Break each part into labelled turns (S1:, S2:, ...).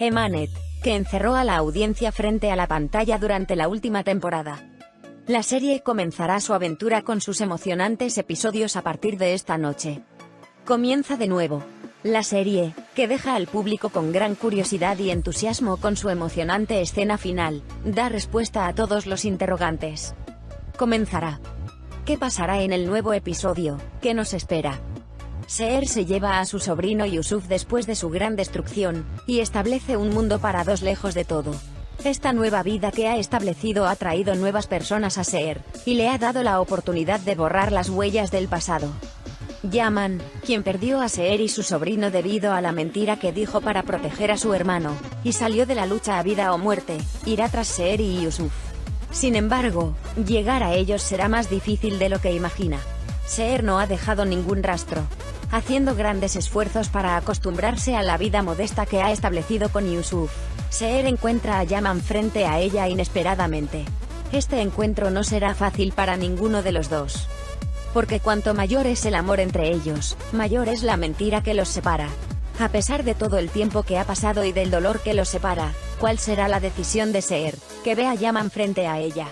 S1: Emanet, que encerró a la audiencia frente a la pantalla durante la última temporada. La serie comenzará su aventura con sus emocionantes episodios a partir de esta noche. Comienza de nuevo. La serie, que deja al público con gran curiosidad y entusiasmo con su emocionante escena final, da respuesta a todos los interrogantes. Comenzará. ¿Qué pasará en el nuevo episodio? ¿Qué nos espera? Seer se lleva a su sobrino Yusuf después de su gran destrucción, y establece un mundo para dos lejos de todo. Esta nueva vida que ha establecido ha traído nuevas personas a Seer, y le ha dado la oportunidad de borrar las huellas del pasado. Yaman, quien perdió a Seer y su sobrino debido a la mentira que dijo para proteger a su hermano, y salió de la lucha a vida o muerte, irá tras Seer y Yusuf. Sin embargo, llegar a ellos será más difícil de lo que imagina. Seer no ha dejado ningún rastro, haciendo grandes esfuerzos para acostumbrarse a la vida modesta que ha establecido con Yusuf. Seer encuentra a Yaman frente a ella inesperadamente. Este encuentro no será fácil para ninguno de los dos. Porque cuanto mayor es el amor entre ellos, mayor es la mentira que los separa. A pesar de todo el tiempo que ha pasado y del dolor que los separa, ¿cuál será la decisión de Seer, que ve a Yaman frente a ella?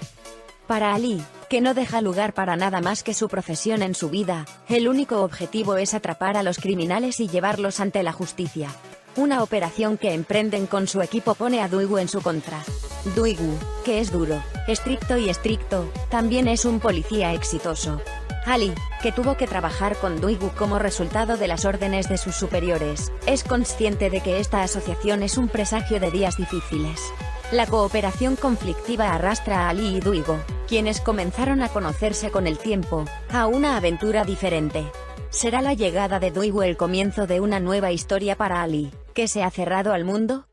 S1: Para Ali, que no deja lugar para nada más que su profesión en su vida, el único objetivo es atrapar a los criminales y llevarlos ante la justicia. Una operación que emprenden con su equipo pone a Duigu en su contra. Duigu, que es duro, estricto y estricto, también es un policía exitoso. Ali, que tuvo que trabajar con Duigu como resultado de las órdenes de sus superiores, es consciente de que esta asociación es un presagio de días difíciles. La cooperación conflictiva arrastra a Ali y Duigo, quienes comenzaron a conocerse con el tiempo, a una aventura diferente. ¿Será la llegada de Duigo el comienzo de una nueva historia para Ali, que se ha cerrado al mundo?